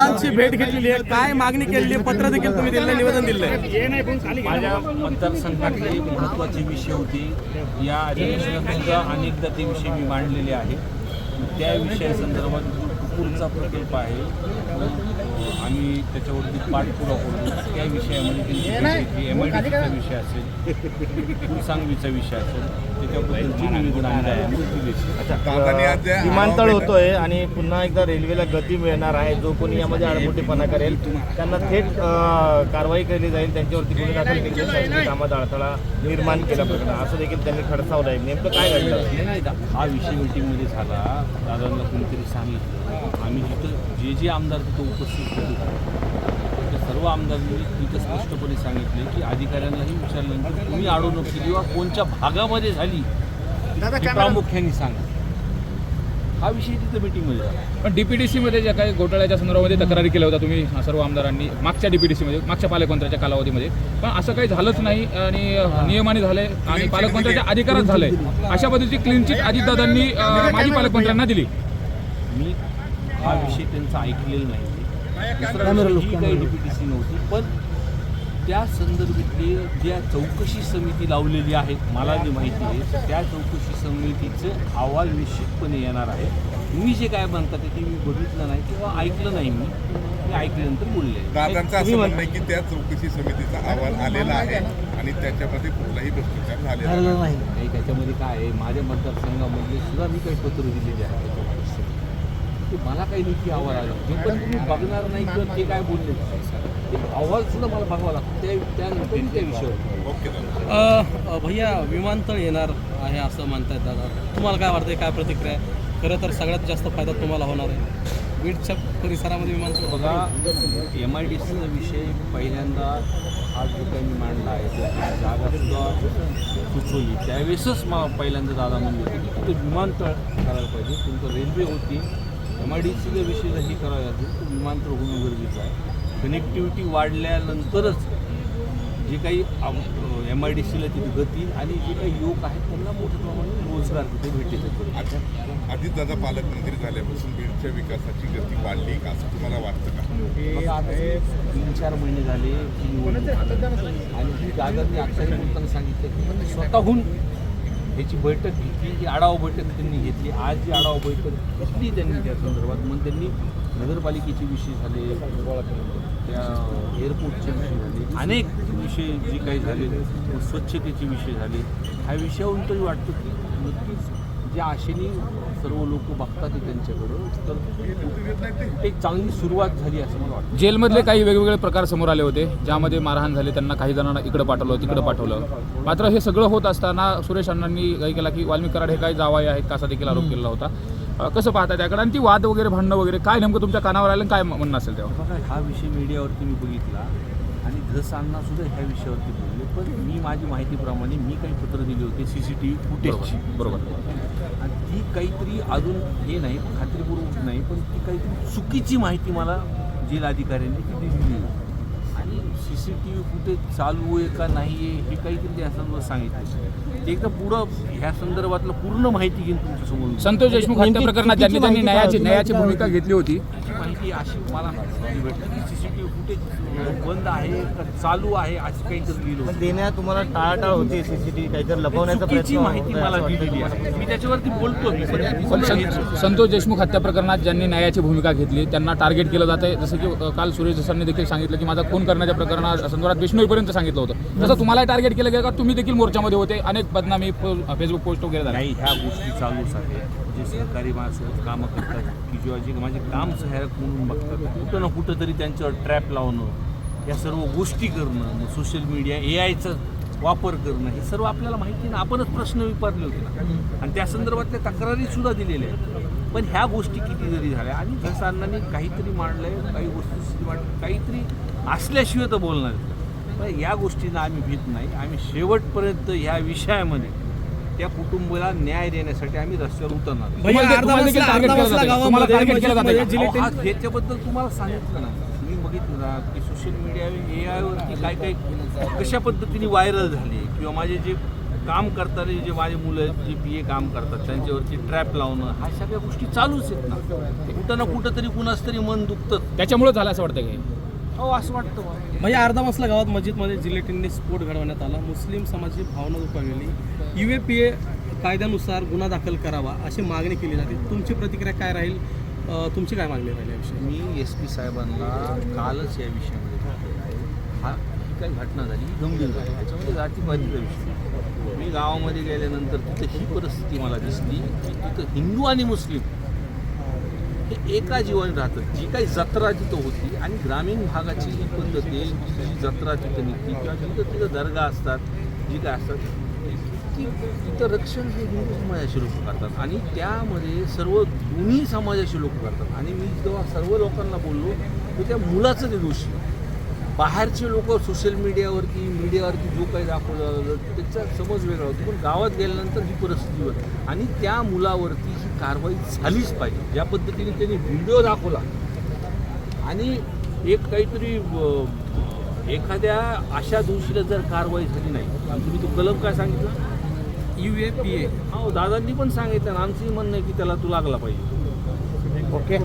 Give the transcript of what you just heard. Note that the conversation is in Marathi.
भेट घेतलेली आहे. काय मागणी केलेली आहे? पत्र देखील तुम्ही दिलं निवेदन दिलंय माझ्या मतदारसंघातली महत्वाची विषय होती. या अधिवेशनात अनेकदा ते विषय मी मांडलेले आहे त्या विषयासंदर्भात जो कुपूरचा प्रकल्प आहे. तो आम्ही त्याच्यावरती पाठपुरावा करू त्या विषयामध्ये एम आय डीचा विषय असेल कुलसांगवीचा विषय असेल त्याच्याबद्दलची निवेदन आम्ही विमानतळ होतोय आणि पुन्हा एकदा रेल्वेला गती मिळणार आहे. जो कोणी यामध्ये आडमुठेपणा करेल त्यांना थेट कारवाई केली जाईल. त्यांच्यावरती गुन्हे दाखल केले कामात अडथळा निर्माण केला प्रकरण असं देखील त्यांनी खडसावलं आहे. नेमकं काय घडलं? हा विषय मीटिंगमध्ये झाला. दादांना कोणीतरी सांगितलं. आम्ही जिथं जे जे आमदार तिथं उपस्थित होते त्या सर्व आमदारांनी तिथं स्पष्टपणे सांगितले की अधिकाऱ्यांनाही विचारल्यानंतर तुम्ही अडवणूक केली किंवा कोणत्या भागामध्ये झाली हे प्रामुख्याने सांगा. हा विषय तिथं मीटिंगमध्ये झाला. पण डीपीडीसी मध्ये ज्या काही घोटाळ्याच्या संदर्भामध्ये तक्रारी केल्या होत्या तुम्ही सर्व आमदारांनी मागच्या डीपीडीसी मध्ये मागच्या पालकमंत्र्याच्या कालावधीमध्ये. पण असं काही झालंच नाही आणि नियमाने झाले आणि पालकमंत्र्याच्या अधिकारात झालंय. अशा पद्धतीची क्लीन चिट अजितदादांनी माजी पालकमंत्र्यांना दिली. मी हा विषय त्यांचा ऐकलेला नाही. दुसरा विषय ही काही डीपीटीसी नव्हती पण त्या संदर्भातली ज्या चौकशी समिती लावलेली आहे मला जी माहिती आहे त्या चौकशी समितीचं अहवाल निश्चितपणे येणार आहे. तुम्ही जे काय म्हणता ते मी बघितलं नाही किंवा ऐकलं नाही मी. मी ऐकल्यानंतर बोलले. दादांचं असं म्हणणं आहे की त्या चौकशी समितीचा अहवाल आलेला आहे आणि त्याच्यामध्ये कुठलाही भ्रष्टाचार झालेला नाही. त्याच्यामध्ये काय आहे? माझ्या मतदारसंघामधले सुद्धा मी काही पत्र दिलेले आहे ते मला काही नीती अहवाल आला. जे पण तुम्ही बघणार नाही किंवा ते काय बोलले ते अहवाल सुद्धा मला बघावा लागतो. त्या त्यानंतर त्या विषयावर. ओके दादा. अ, भैया विमानतळ येणार आहे असं म्हणतायत दादा. तुम्हाला काय वाटतंय? काय प्रतिक्रिया आहे? खरं तर सगळ्यात जास्त फायदा तुम्हाला होणार आहे. बीडच्या परिसरामध्ये विमानतळ बघा एम आय डी सीचा विषय पहिल्यांदा हा जो काही मी मांडला आहे तो जागासुद्धा सुचवली. त्यावेळेसच मग पहिल्यांदा दादा म्हणले होते की विमानतळ करायला पाहिजे. तुमचं रेल्वे होती एम आय डी सीचा विषय जर हे असेल तर विमानतळ होणं गरजेचं आहे. कनेक्टिव्हिटी वाढल्यानंतरच जे काही एम आय डी सीला तिथे गती आणि जे काही युवक आहेत त्यांना मोठ्या प्रमाणात रोजगार तिथे भेटेल. आधी दादा पालकमंत्री झाल्यापासून बीडच्या विकासाची गती वाढली का? असं तुम्हाला वाटतं का? आता हे तीन चार महिने झाले. आणि ही दादांनी अक्षरशः बोलताना सांगितलं की स्वतःहून ह्याची बैठक घेतली जी आढावा बैठक त्यांनी घेतली. आज जी आढावा बैठक घेतली त्यांनी त्या संदर्भात मग त्यांनी नगरपालिकेचे विषय झाले त्या एअरपोर्टचे विषय झाले अनेक विषय जे काही झाले स्वच्छतेचे विषय झाले ह्या विषयावरून तरी वाटतं की नक्कीच ज्या आशेने सर्व लोक बघतात त्यांच्याकडं तर एक चांगली सुरुवात झाली असं मला वाटतं. जेलमधले काही वेगवेगळे प्रकार समोर आले होते ज्यामध्ये मारहाण झाली त्यांना काही जणांना इकडं पाठवलं तिकडं पाठवलं. मात्र हे सगळं होत असताना सुरेश अण्णांनी काही केला की वाल्मिक कराड हे काही जावाई आहेत असा देखील आरोप केला होता. कसं पाहता त्याकडे? आणि ती वाद वगैरे भांडणं वगैरे काय नेमकं तुमच्या कानावर आलं काय म्हणणं असेल तेव्हा? हा विषय मीडियावरती मी बघितला अण्णा सुद्धा ह्या विषयावरती बोलले पण मी माझी माहितीप्रमाणे मी काही पत्र दिले होते सी सी टी व्ही फुटेजची. बरोबर आणि ती काहीतरी अजून हे नाही खात्रीपूर्वक नाही पण ती काहीतरी चुकीची माहिती मला जेल अधिकाऱ्यांनी दिली. आणि C C T V footage चालू आहे का नाही आहे हे काहीतरी त्या संदर्भात सांगितलं. ते एकदा पुढं ह्या संदर्भातलं पूर्ण माहिती घेऊन तुमच्यासमोर. संतोष देशमुख हत्या प्रकरणात ज्यांनी त्यांनी न्यायाची न्यायाची भूमिका घेतली होती. त्याची माहिती अशी मला भेटली की C C T V footage बंद आहे का चालू आहे अशी काहीतरी लिहिलं पण होतं. देण्यात तुम्हाला टाळाटाळ होती सीसीटीव्ही काहीतरी लपवण्याचा चुकीची प्रयत्न माहिती मला असं दिलेली तुम्हाला? आहे मी त्याच्यावरती बोलतो मी पण पण पण सं- संतोष देशमुख हत्या प्रकरणात ज्यांनी न्यायाची भूमिका घेतली त्यांना टार्गेट केलं जाते जसं की अ, काल सुरेश दसांनी देखील सांगितलं की माझा खून करण्याच्या प्रकरणात संदर्भात बिष्णोईपर्यंत सांगितलं होतं. तसं तुम्हाला टार्गेट केलं गेलं का तुम्ही देखील मोर्चामध्ये होते अनेक बदनामी फेसबुक पोस्ट वगैरे झाल्या नाही ह्या गोष्टी चालूच आहेत जे सहकारी माणसं कामं करतात की जेव्हा जे माझे काम सहाय्यक म्हणून बघतात कुठं ना कुठं तरी त्यांच्यावर ट्रॅप लावणं या सर्व गोष्टी करणं सोशल मीडिया ए आयचं वापर करणं हे सर्व आपल्याला माहिती ना आपणच प्रश्न विचारले होते ना. आणि त्या संदर्भातल्या तक्रारी सुद्धा दिलेल्या आहेत. पण ह्या गोष्टी किती जरी झाल्या आणि जसं अण्णांनी काहीतरी मांडलंय काही गोष्टी वाट काहीतरी असल्याशिवाय तर बोलणार. पण या गोष्टींना आम्ही भीत नाही. आम्ही शेवटपर्यंत ह्या विषयामध्ये त्या कुटुंबाला न्याय देण्यासाठी आम्ही रस्त्यावर उतरणार आज याच्याबद्दल तुम्हाला सांगितलं ना बघितलं ना की सोशल मीडिया ए आयवरती काय काय कशा पद्धतीने व्हायरल झाले किंवा माझे जे काम करताना जे माझे मुलं आहेत, जे पी ए काम करतात त्यांच्यावरती ट्रॅप लावणं ह्या सगळ्या गोष्टी चालूच आहेत ना. कुठं ना कुठं तरी कुणाच तरी मन दुखतं. त्याच्यामुळे झालं असं वाटतं की हो असं वाटतं. म्हणजे अर्धा मसला गावात मस्जिदमध्ये जिलेटिनने स्फोट घडवण्यात आला. मुस्लिम समाजाची भावना दुखावलेली यू ए पी ए कायद्यानुसार गुन्हा दाखल करावा अशी मागणी केली जाते. तुमची प्रतिक्रिया काय राहील? तुमची काय मागणी राहील याविषयी मी एस पी साहेबांना कालच या विषयामध्ये हा ही काही घटना झाली गंभीर झाली. त्याच्यामध्ये जातीपातीचा विषय मी गावामध्ये गेल्यानंतर तिथं ही परिस्थिती मला दिसली की तिथं हिंदू आणि मुस्लिम हे एका जीवाने राहतात. जी काही जत्रा तिथं होती आणि ग्रामीण भागाची जी पद्धत आहे जी जत्रा तिथं निघते किंवा तिथं तिथं दर्गा असतात जी काय असतात की तिथं रक्षण हे हिंदू समाजाचे लोक करतात आणि त्यामध्ये सर्व दोन्ही समाजाचे लोक करतात. आणि मी जेव्हा सर्व लोकांना बोललो तर त्या मुलाचं ते दोषी बाहेरचे लोक सोशल मीडियावरती मीडियावरती जो काही दाखवलं त्याचा समज वेगळा होतो. पण गावात गेल्यानंतर ही परिस्थिती होती. आणि त्या मुलावरती ही कारवाई झालीच पाहिजे. ज्या पद्धतीने त्यांनी व्हिडिओ दाखवला. आणि एक काहीतरी एखाद्या अशा दोषीला जर कारवाई झाली नाही तुम्ही तो कलम काय सांगितलं? यू ए पी ए हो दादांनी पण सांगितलं आमचंही म्हणणं आहे की त्याला तू लागला पाहिजे. ओके.